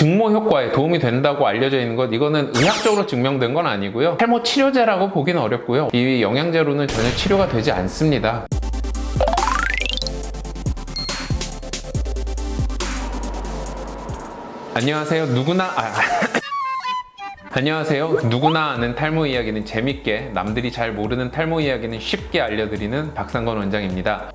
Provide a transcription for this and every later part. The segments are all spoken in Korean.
증모 효과에 도움이 된다고 알려져 있는 것 이거는 의학적으로 증명된 건 아니고요. 탈모 치료제라고 보기는 어렵고요. 이 영양제로는 전혀 치료가 되지 않습니다. 안녕하세요. 누구나 아, 안녕하세요. 누구나 아는 탈모 이야기는 재밌게 남들이 잘 모르는 탈모 이야기는 쉽게 알려드리는 박상건 원장입니다.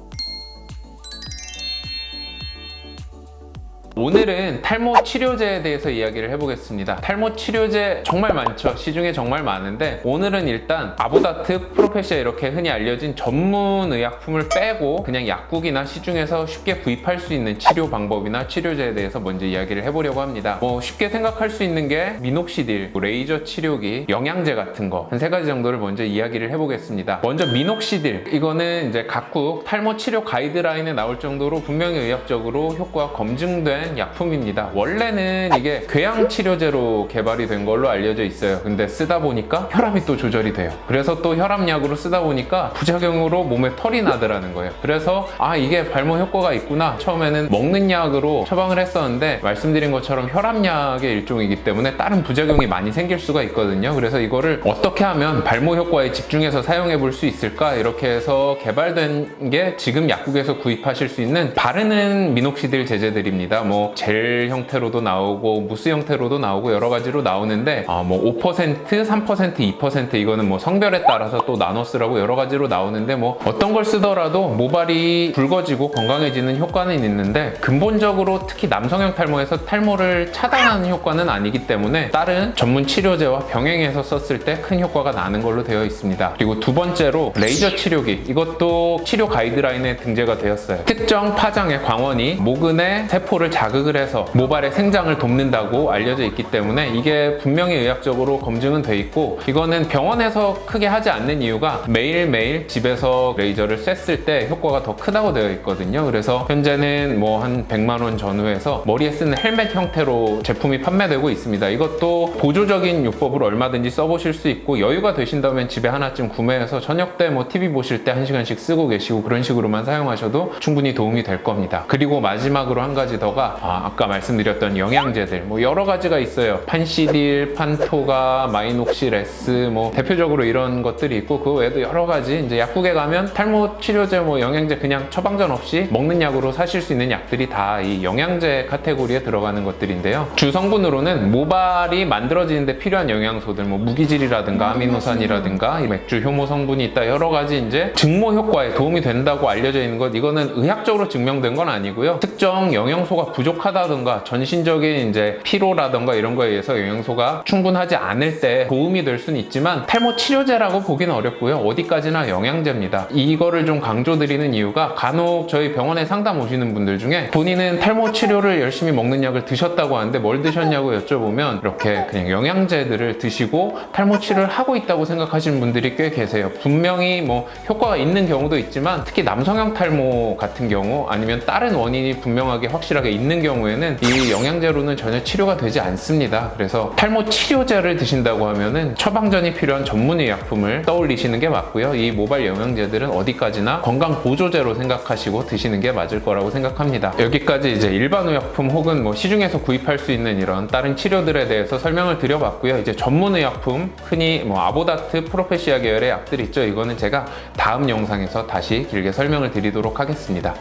오늘은 탈모 치료제에 대해서 이야기를 해보겠습니다. 탈모 치료제 정말 많죠. 시중에 정말 많은데 오늘은 일단 아보다트, 프로페시아 이렇게 흔히 알려진 전문 의약품을 빼고 그냥 약국이나 시중에서 쉽게 구입할 수 있는 치료 방법이나 치료제에 대해서 먼저 이야기를 해보려고 합니다. 뭐 쉽게 생각할 수 있는 게 미녹시딜, 뭐 레이저 치료기, 영양제 같은 거 한 세 가지 정도를 먼저 이야기를 해보겠습니다. 먼저 미녹시딜 이거는 이제 각국 탈모 치료 가이드라인에 나올 정도로 분명히 의학적으로 효과가 검증된 약품입니다. 원래는 이게 궤양 치료제로 개발이 된 걸로 알려져 있어요. 근데 쓰다 보니까 혈압이 또 조절이 돼요. 그래서 또 혈압약으로 쓰다 보니까 부작용으로 몸에 털이 나더라는 거예요. 그래서 아 이게 발모 효과가 있구나. 처음에는 먹는 약으로 처방을 했었는데 말씀드린 것처럼 혈압약의 일종이기 때문에 다른 부작용이 많이 생길 수가 있거든요. 그래서 이거를 어떻게 하면 발모 효과에 집중해서 사용해 볼 수 있을까 이렇게 해서 개발된 게 지금 약국에서 구입하실 수 있는 바르는 미녹시딜 제제들입니다. 뭐젤 형태로도 나오고 무스 형태로도 나오고 여러 가지로 나오는데 아, 뭐 5%, 3%, 2% 이거는 뭐 성별에 따라서 또 나눠 쓰라고 여러 가지로 나오는데 뭐 어떤 걸 쓰더라도 모발이 붉어지고 건강해지는 효과는 있는데 근본적으로 특히 남성형 탈모에서 탈모를 차단하는 효과는 아니기 때문에 다른 전문 치료제와 병행해서 썼을 때 큰 효과가 나는 걸로 되어 있습니다. 그리고 두 번째로 레이저 치료기 이것도 치료 가이드라인에 등재가 되었어요. 특정 파장의 광원이 모근의 세포를 자 극을 해서 모발의 생장을 돕는다고 알려져 있기 때문에 이게 분명히 의학적으로 검증은 돼 있고 이거는 병원에서 크게 하지 않는 이유가 매일매일 집에서 레이저를 쐈을 때 효과가 더 크다고 되어 있거든요. 그래서 현재는 뭐 한 100만 원 전후에서 머리에 쓰는 헬멧 형태로 제품이 판매되고 있습니다. 이것도 보조적인 요법으로 얼마든지 써보실 수 있고 여유가 되신다면 집에 하나쯤 구매해서 저녁 때 뭐 TV 보실 때 한 시간씩 쓰고 계시고 그런 식으로만 사용하셔도 충분히 도움이 될 겁니다. 그리고 마지막으로 한 가지 더가 아, 까 말씀드렸던 영양제들 뭐 여러 가지가 있어요. 판시딜, 판토가, 마이녹실 S 뭐 대표적으로 이런 것들이 있고 그 외에도 여러 가지 이제 약국에 가면 탈모 치료제 뭐 영양제 그냥 처방전 없이 먹는 약으로 사실 수 있는 약들이 다 이 영양제 카테고리에 들어가는 것들인데요. 주 성분으로는 모발이 만들어지는데 필요한 영양소들 뭐 무기질이라든가 아미노산이라든가 이 맥주 효모 성분이 있다 여러 가지 이제 증모 효과에 도움이 된다고 알려져 있는 것 이거는 의학적으로 증명된 건 아니고요. 특정 영양소가 부족하다든가 전신적인 이제 피로라든가 이런 거에 의해서 영양소가 충분하지 않을 때 도움이 될 수는 있지만 탈모 치료제라고 보기는 어렵고요. 어디까지나 영양제입니다. 이거를 좀 강조드리는 이유가 간혹 저희 병원에 상담 오시는 분들 중에 본인은 탈모 치료를 열심히 먹는 약을 드셨다고 하는데 뭘 드셨냐고 여쭤보면 이렇게 그냥 영양제들을 드시고 탈모 치료를 하고 있다고 생각하시는 분들이 꽤 계세요. 분명히 뭐 효과가 있는 경우도 있지만 특히 남성형 탈모 같은 경우 아니면 다른 원인이 분명하게 확실하게 있는 경우에는 이 영양제로는 전혀 치료가 되지 않습니다. 그래서 탈모 치료제를 드신다고 하면은 처방전이 필요한 전문의 약품을 떠올리시는 게 맞고요. 이 모발 영양제들은 어디까지나 건강 보조제로 생각하시고 드시는 게 맞을 거라고 생각합니다. 여기까지 이제 일반 의약품 혹은 뭐 시중에서 구입할 수 있는 이런 다른 치료들에 대해서 설명을 드려봤고요. 이제 전문 의약품 흔히 뭐 아보다트, 프로페시아 계열의 약들 있죠. 이거는 제가 다음 영상에서 다시 길게 설명을 드리도록 하겠습니다.